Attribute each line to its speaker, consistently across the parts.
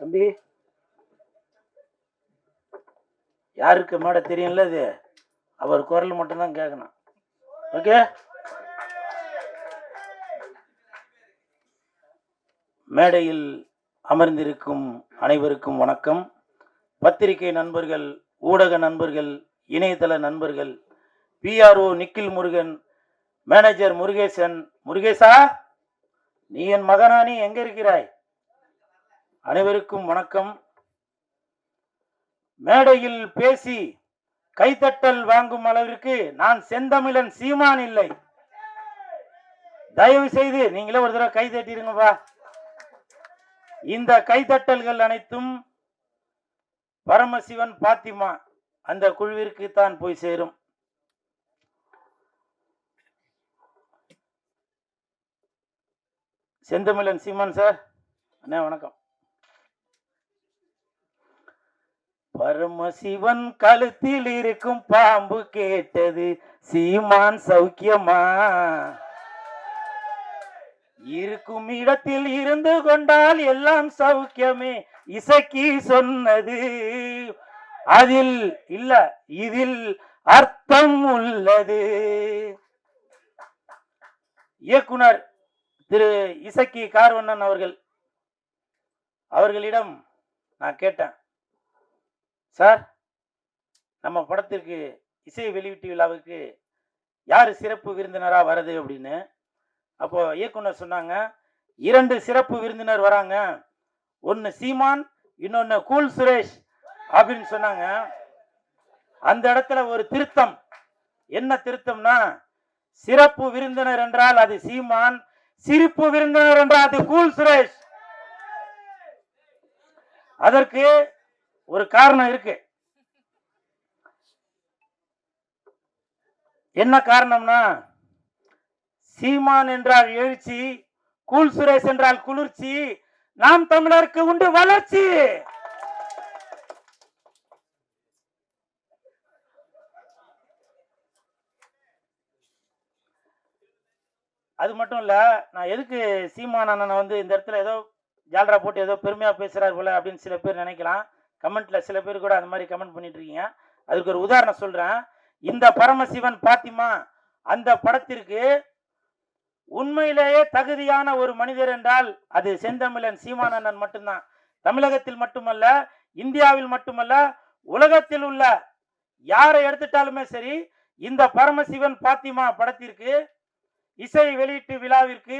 Speaker 1: தம்பி. யாருக்கு மேடை தெரியும்ல இது அவர் குரல் மட்டும்தான் கேட்கணும் ஓகே மேடையில் அமர்ந்திருக்கும் அனைவருக்கும் வணக்கம். பத்திரிகை நண்பர்கள் ஊடக நண்பர்கள் இணையதள நண்பர்கள் பிஆர்ஓ நிக்கில் முருகன் மேனேஜர் முருகேசன் முருகேசா நீ என் மகனா நீ எங்க இருக்கிறாய்? அனைவருக்கும் வணக்கம். மேடையில் பேசி கைத்தட்டல் வாங்கும் அளவிற்கு நான் செந்தமிழன் சீமான் இல்லை. தயவு செய்து நீங்களே ஒரு தடவை கை தட்டிருங்கப்பா. இந்த கைத்தட்டல்கள் அனைத்தும் பரமசிவன் பாத்திமா அந்த குழுவிற்கு தான் போய் சேரும். செந்தமிழன் சீமான் சார் அண்ணா வணக்கம். பரமசிவன் கழுத்தில் இருக்கும் பாம்பு கேட்டது சீமான் சௌக்கியமா? இருக்கும் இடத்தில் இருந்து கொண்டால் எல்லாம் சௌக்கியமே இசக்கி சொன்னது. அதில் இல்ல இதில் அர்த்தம் உள்ளது. இயக்குனர் திரு இசக்கி கார்வண்ணன் அவர்கள் அவர்களிடம் நான் கேட்டேன். சார் நம்ம படத்திற்கு இசை வெளியீட்டு விழாவுக்கு யார் சிறப்பு விருந்தினராக வருது அப்படின்னு? அப்போ இயக்குனர் சொன்னாங்க இரண்டு சிறப்பு விருந்தினர் வராங்க. ஒன்று சீமான் இன்னொன்று கூல் சுரேஷ் அப்படின்னு சொன்னாங்க. அந்த இடத்துல ஒரு திருத்தம். என்ன திருத்தம்னா சிறப்பு விருந்தினர் என்றால் அது சீமான் சிரிப்பு விருந்தினர் என்றால் அது கூல் சுரேஷ். அதற்கு ஒரு காரணம் இருக்கு. என்ன காரணம்னா சீமான் என்றால் எழுச்சி கூல் சுரேஷ் என்றால் குளிர்ச்சி நாம் தமிழருக்கு உண்டு வளர்ச்சி. அது மட்டும் இல்ல நான் எதுக்கு சீமான் அண்ணனை வந்து இந்த இடத்துல ஏதோ ஜால்ரா போட்டு ஏதோ பெருமையா பேசுறாரு போல அப்படின்னு சில பேர் நினைக்கலாம். கமெண்ட்ல சில பேர் கூட அந்த மாதிரி கமெண்ட் பண்ணிட்டு இருக்கீங்க அதுக்கு ஒரு உதாரணம் சொல்றேன். இந்த பரமசிவன் பாத்திமா அந்த படத்திற்கு உண்மையிலேயே தகுதியான ஒரு மனிதர் என்றால் அது செந்தமிழன் சீமானந்தன் மட்டும்தான். தமிழகத்தில் மட்டுமல்ல இந்தியாவில் மட்டுமல்ல உலகத்தில் உள்ள யாரை எடுத்துட்டாலுமே சரி இந்த பரமசிவன் பாத்திமா படத்திற்கு இசை வெளியீட்டு விழாவிற்கு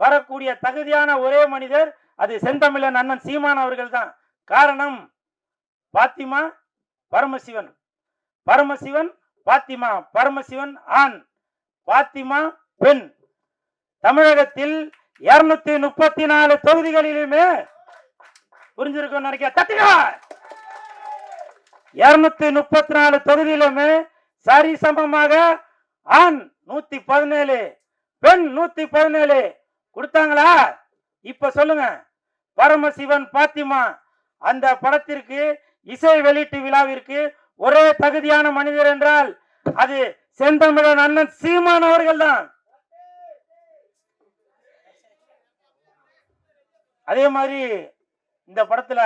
Speaker 1: வரக்கூடிய தகுதியான ஒரே மனிதர் அது செந்தமிழன் அண்ணன் சீமான் அவர்கள் தான் காரணம் பாத்திமா பரமசிவன். பரமசிவன் பாத்திமா பரமசிவன் ஆண். பாத்திமா பெண். தமிழகத்தில் இருநூத்தி முப்பத்தி நாலு தொகுதிகளிலுமே புரிஞ்சிருக்கும் நினைக்க தட்டுங்க இருநூத்தி முப்பத்தி நாலு தொகுதியிலுமே சரி சமமாக ஆண் நூத்தி பதினேழு பெண் நூத்தி பதினேழு கொடுத்தாங்களா? இப்ப சொல்லுங்க. பரமசிவன் பாத்திமா அந்த படத்திற்கு இசை வெளியீட்டு விழாவிற்கு ஒரே தகுதியான மனிதர் என்றால் அது செந்தமிழன் அண்ணன் சீமான் அவர்கள் தான் அதே மாதிரி இந்த படத்துல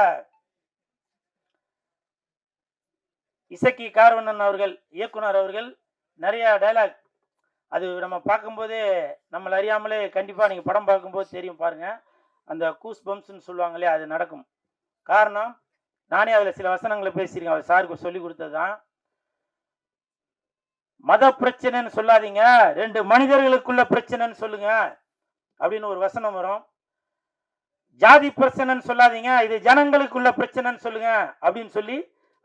Speaker 1: இசக்கி கார்வண்ணன் அவர்கள் இயக்குனர் அவர்கள் நிறைய டைலாக் அது நம்ம பார்க்கும்போதே நம்மளை அறியாமலே கண்டிப்பாக நீங்கள் படம் பார்க்கும்போது தெரியும் பாருங்க. அந்த கூஸ் பம்ப்ஸ்னு சொல்லுவாங்களே அது நடக்கும். காரணம் நானே அதில் சில வசனங்களை பேசியிருக்கேன். அவர் சாருக்கு சொல்லி கொடுத்தது தான் மத பிரச்சனைன்னு சொல்லாதீங்க. ரெண்டு மனிதர்களுக்குள்ள பிரச்சனைன்னு சொல்லுங்க. அப்படின்னு ஒரு வசனம் வரும். ஜாதி பிரச்சனைன்னு சொல்லாதீங்க. இது ஜனங்களுக்குள்ள பிரச்சனைன்னு சொல்லுங்க. அப்படின்னு சொல்லி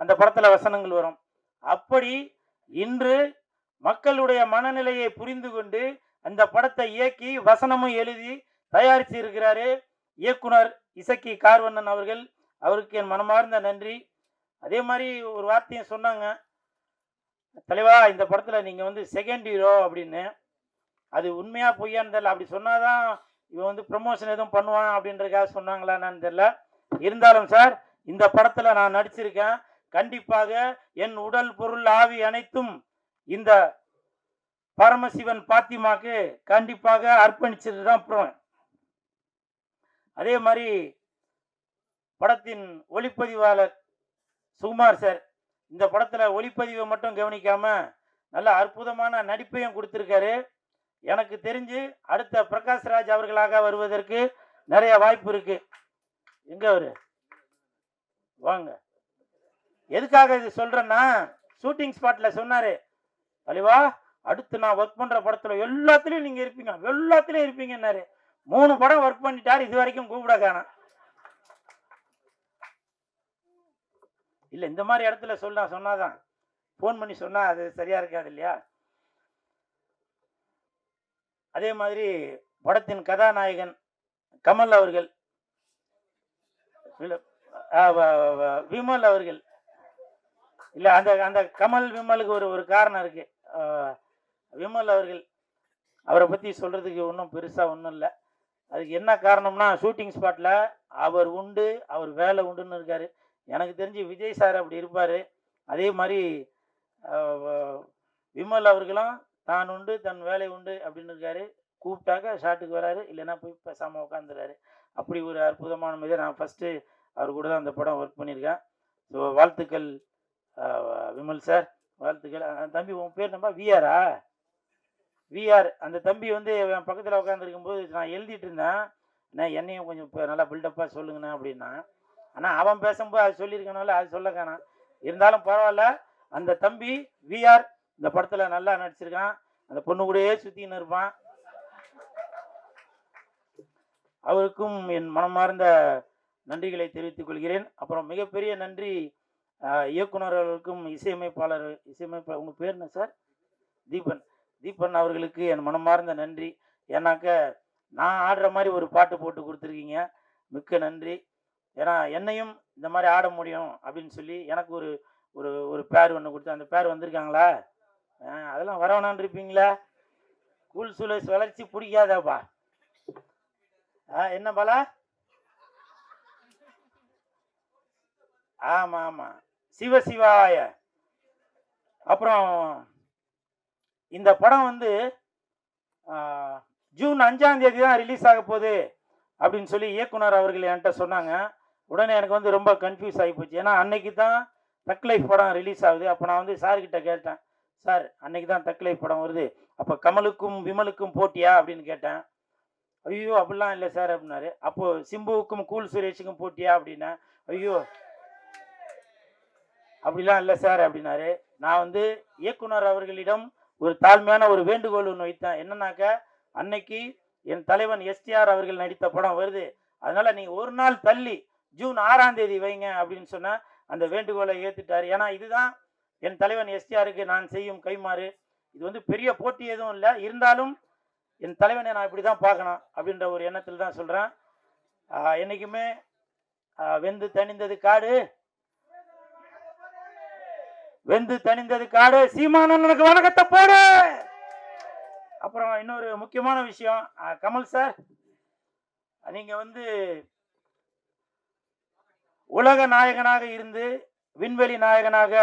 Speaker 1: அந்த படத்துல வசனங்கள் வரும். அப்படி இன்று மக்களுடைய மனநிலையை புரிந்து கொண்டு அந்த படத்தை இயக்கி வசனமும் எழுதி தயாரித்து இருக்கிறாரு இயக்குனர் இசக்கி கார்வண்ணன் அவர்கள். அவருக்கு என் மனமார்ந்த நன்றி. அதே மாதிரி ஒரு வார்த்தையும் சொன்னாங்க. தலைவா இந்த படத்தில் நீங்கள் வந்து செகண்ட் ஹீரோ அப்படின்னு. அது உண்மையாக பொய்யான்னு தெரியல. அப்படி சொன்னாதான் இவன் வந்து ப்ரமோஷன் எதுவும் பண்ணுவான் அப்படின்றதுக்காக சொன்னாங்களா என்னன்னு தெரில இருந்தாலும் சார் இந்த படத்தில் நான் நடிச்சிருக்கேன். கண்டிப்பாக என் உடல் பொருள் ஆவி அனைத்தும் இந்த பரமசிவன் பாத்திமாக்கு கண்டிப்பாக அர்ப்பணிச்சிட்டு தான் போவேன். அதே மாதிரி படத்தின் ஒளிப்பதிவாளர் சுகுமார் சார். இந்த படத்தில் ஒளிப்பதிவை மட்டும் கவனிக்காமல் நல்ல அற்புதமான நடிப்பையும் கொடுத்துருக்காரு. எனக்கு தெரிஞ்சு அடுத்த பிரகாஷ்ராஜ் அவர்களாக வருவதற்கு நிறைய வாய்ப்பு இருக்கு. எங்க அவரு? வாங்க. எதுக்காக இது சொல்றேன்னா ஷூட்டிங் ஸ்பாட்ல சொன்னாரு. அழிவா அடுத்து நான் ஒர்க் பண்ற படத்துல எல்லாத்துலயும் நீங்க இருப்பீங்க. எல்லாத்துலயும் இருப்பீங்கன்னாரு. மூணு படம் ஒர்க் பண்ணிட்டாரு இது வரைக்கும் கூப்பிட காணும் இல்லை இந்த மாதிரி இடத்துல சொல்ல சொன்னாதான். ஃபோன் பண்ணி சொன்னால் அது சரியாக இருக்காது இல்லையா? அதே மாதிரி படத்தின் கதாநாயகன் கமல் அவர்கள். விமல் அவர்கள். இல்லை அந்த அந்த கமல் விமலுக்கு ஒரு ஒரு காரணம் இருக்கு. விமல் அவர்கள் அவரை பற்றி சொல்கிறதுக்கு ஒன்றும் பெருசாக ஒன்றும் இல்லை. அதுக்கு என்ன காரணம்னா ஷூட்டிங் ஸ்பாட்டில் அவர் உண்டு அவர் வேலை உண்டுன்னு இருக்காரு. எனக்கு தெரிஞ்சு விஜய் சார் அப்படி இருப்பார். அதே மாதிரி விமல் அவர்களும் தான் உண்டு தன் வேலை உண்டு அப்படின்னு இருக்காரு. கூப்பிட்டாக்க ஷாட்டுக்கு வராரு இல்லைன்னா போய் பேசாமல் உட்காந்துறாரு அப்படி ஒரு அற்புதமான மீது நான் ஃபஸ்ட்டு அவர் கூட தான் அந்த படம் ஒர்க் பண்ணியிருக்கேன். ஸோ வாழ்த்துக்கள் விமல் சார். வாழ்த்துக்கள். தம்பி உன் பேர் நம்ம விஆரா விஆர் அந்த தம்பி வந்து என் பக்கத்தில் உட்காந்துருக்கும்போது நான் எழுதிட்டு இருந்தேன். அண்ணா என்னையும் கொஞ்சம் இப்போ நல்லா பில்டப்பாக சொல்லுங்கண்ணா அப்படின்னா ஆனால் அவன் பேசும்போது அது சொல்லியிருக்கனால அது சொல்ல இருந்தாலும் பரவாயில்ல அந்த தம்பி விஆர் இந்த படத்தில் நல்லா நடிச்சிருக்கான். அந்த பொண்ணு கூடயே சுற்றின்னு இருப்பான். அவருக்கும் என் மனமார்ந்த நன்றிகளை தெரிவித்துக் கொள்கிறேன். அப்புறம் மிகப்பெரிய நன்றி ஆஹ், இயக்குனர் அவர்களுக்கும் இசையமைப்பாளர் இசையமைப்பாளர் உங்கள் பேர் என்ன சார்? தீபன். தீபன் அவர்களுக்கு என் மனமார்ந்த நன்றி. ஏன்னாக்க நான் ஆடுற மாதிரி ஒரு பாட்டு போட்டு கொடுத்துருக்கீங்க. மிக்க நன்றி. ஏன்னா என்னையும் இந்த மாதிரி ஆட முடியும் அப்படின்னு சொல்லி எனக்கு ஒரு ஒரு ஒரு பேர் ஒன்று கொடுத்து அந்த பேர் வந்திருக்காங்களா? அதெல்லாம் வரவேணான்னு இருப்பீங்களா? கூல் சுழல் வளர்ச்சி பிடிக்காதாப்பா. ஆ என்ன பாலா? ஆமா ஆமா. சிவ சிவாய. அப்புறம் இந்த படம் வந்து ஜூன் அஞ்சாம் தேதி தான் ரிலீஸ் ஆக போகுது அப்படின்னு சொல்லி இயக்குனர் அவர்கள் என்கிட்ட சொன்னாங்க. உடனே எனக்கு வந்து ரொம்ப கன்ஃபியூஸ் ஆகி போச்சு. ஏன்னா அன்னைக்கு தான் தக் லைஃப் படம் ரிலீஸ் ஆகுது. அப்போ நான் வந்து சார்கிட்ட கேட்டேன் சார் அன்னைக்கு தான் தக் லைஃப் படம் வருது. அப்போ கமலுக்கும் விமலுக்கும் போட்டியா? அப்படின்னு கேட்டேன். ஐயோ அப்படிலாம் இல்லை சார் அப்படின்னாரு. அப்போ சிம்புவுக்கும் கூல் சுரேஷுக்கும் போட்டியா அப்படின்னேன் ஐயோ அப்படிலாம் இல்லை சார் அப்படின்னாரு. நான் வந்து இயக்குனர் அவர்களிடம் ஒரு தாழ்மையான ஒரு வேண்டுகோள் ஒன்று வைத்தேன். என்னன்னாக்க அன்னைக்கு என் தலைவன் எஸ்டிஆர் அவர்கள் நடித்த படம் வருது. அதனால நீங்கள் ஒரு நாள் தள்ளி ஜூன் ஆறாம் தேதி வைங்க அப்படின்னு சொன்ன அந்த வேண்டுகோளை ஏற்றுட்டார் ஏன்னா இதுதான் என் தலைவன் எஸ்டிஆருக்கு நான் செய்யும் கைமாறு இது வந்து பெரிய போட்டி எதுவும் இல்லை. இருந்தாலும் என் தலைவனை நான் இப்படி தான் பார்க்கணும் அப்படின்ற ஒரு எண்ணத்தில் தான் சொல்கிறேன் என்றைக்குமே வெந்து தணிந்தது காடு. வெந்து தணிந்தது காடு. சீமானனுக்கு வணக்கத்தை போடு. அப்புறம் இன்னொரு முக்கியமான விஷயம். கமல் சார் நீங்கள் வந்து உலக நாயகனாக இருந்து விண்வெளி நாயகனாக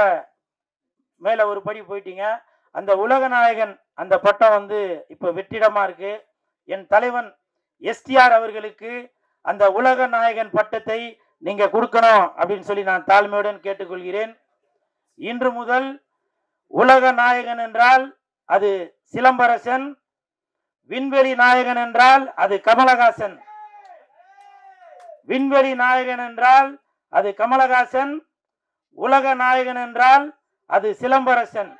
Speaker 1: மேல ஒரு படி போயிட்டீங்க. அந்த உலக நாயகன் அந்த பட்டம் வந்து இப்ப வெற்றிடமா இருக்கு. என் தலைவன் எஸ்டிஆர் அவர்களுக்கு அந்த உலக நாயகன் பட்டத்தை நீங்க கொடுக்கணும் அப்படின்னு சொல்லி நான் தாழ்மையுடன் கேட்டுக்கொள்கிறேன். இன்று முதல் உலக நாயகன் என்றால் அது சிலம்பரசன் விண்வெளி நாயகன் என்றால் அது கமலஹாசன். விண்வெளி நாயகன் என்றால் அது கமலஹாசன் உலக நாயகன் என்றால் அது சிலம்பரசன்.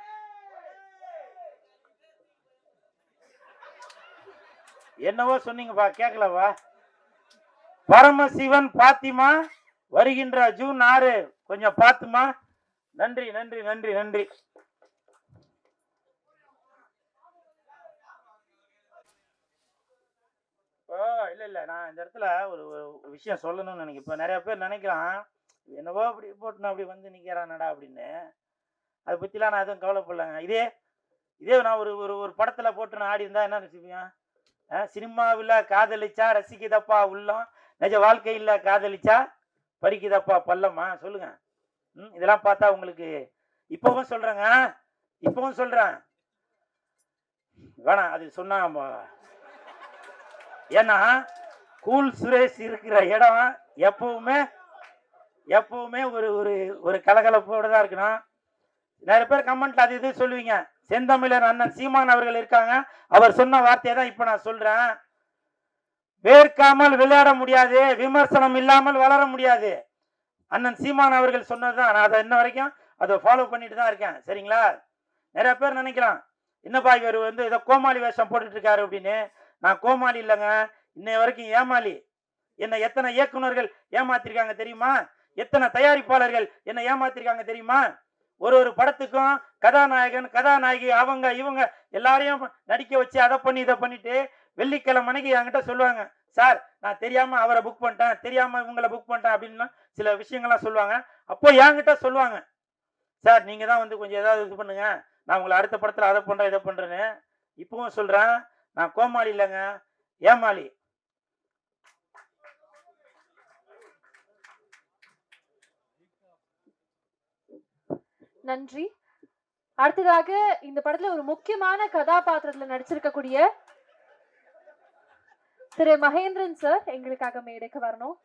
Speaker 1: என்னவோ சொன்னீங்கப்பா கேட்கலவா பரமசிவன் பாத்திமா வருகின்ற ஜூன் ஆறு. கொஞ்சம் பார்த்துமா நன்றி நன்றி நன்றி நன்றி. இப்போ இல்லை இல்லை. நான் இந்த இடத்துல ஒரு ஒரு விஷயம் சொல்லணும்னு நினைக்கிறேன். இப்போ நிறைய பேர் நினைக்கலாம் என்னவோ அப்படி போட்டு அப்படி வந்து நிற்கிறானடா அப்படின்னு. அதை பற்றிலாம் நான் எதுவும் கவலைப்படலைங்க. இதே இதே நான் ஒரு ஒரு ஒரு படத்தில் போட்டு நான் ஆடி இருந்தால் என்ன ரசிப்பீங்க? சினிமாவில் காதலிச்சா ரசிக்குதப்பா உள்ளம் நிஜ வாழ்க்கையில் காதலிச்சா பறிக்குதப்பா பல்லம்மா சொல்லுங்க. ம் இதெல்லாம் பார்த்தா உங்களுக்கு இப்போவும் சொல்கிறேங்க இப்போவும் சொல்கிறேன் வேணாம் அது சொன்னா ஏன்னா கூல் சுரேஷ் இருக்கிற இடம் எப்பவுமே எப்பவுமே ஒரு ஒரு ஒரு கலகலப்போடு தான் இருக்கணும். நிறைய பேர் கமெண்ட்ல அது இது சொல்லுவீங்க. செந்தமிழர் அண்ணன் சீமான் அவர்கள் இருக்காங்க. அவர் சொன்ன வார்த்தையை தான் இப்ப நான் சொல்றேன். வேர்க்காமல் விளையாட முடியாது. விமர்சனம் இல்லாமல் வளர முடியாது. அண்ணன் சீமான் அவர்கள் சொன்னதுதான் நான் அதை இன்ன வரைக்கும் அதை ஃபாலோ பண்ணிட்டு தான் இருக்கேன். சரிங்களா? நிறைய பேர் நினைக்கலாம். என்னப்பா இவர் வந்து ஏதோ கோமாளி வேஷம் போட்டுட்டு இருக்காரு அப்படின்னு. நான் கோமாளி இல்லைங்க. இன்னை வரைக்கும் ஏமாளி. என்னை எத்தனை இயக்குனர்கள் ஏமாத்திருக்காங்க தெரியுமா? எத்தனை தயாரிப்பாளர்கள் என்னை ஏமாத்திருக்காங்க தெரியுமா? ஒரு ஒரு படத்துக்கும் கதாநாயகன் கதாநாயகி அவங்க இவங்க எல்லாரையும் நடிக்க வச்சு அதை பண்ணி இதை பண்ணிட்டு வெள்ளிக்கிழமை அன்னைக்கு என்கிட்ட சொல்லுவாங்க சார் நான் தெரியாம அவரை புக் பண்ணிட்டேன் தெரியாம இவங்களை புக் பண்ணிட்டேன் அப்படின்னு சில விஷயங்கள்லாம் சொல்லுவாங்க. அப்போ என்கிட்ட சொல்லுவாங்க சார் நீங்க தான் வந்து கொஞ்சம் ஏதாவது இது பண்ணுங்க. நான் உங்களை அடுத்த படத்துல அதை பண்றேன் இதை பண்றேன்னு. இப்பவும் சொல்றேன் நான் கோமாளி இல்லைங்க. ஏமாளி
Speaker 2: நன்றி. அடுத்ததாக இந்த படத்துல ஒரு முக்கியமான கதாபாத்திரத்துல நடிச்சிருக்கக்கூடிய திரு மகேந்திரன் சார் எங்களுக்காக மேடைக்கு வரணும்.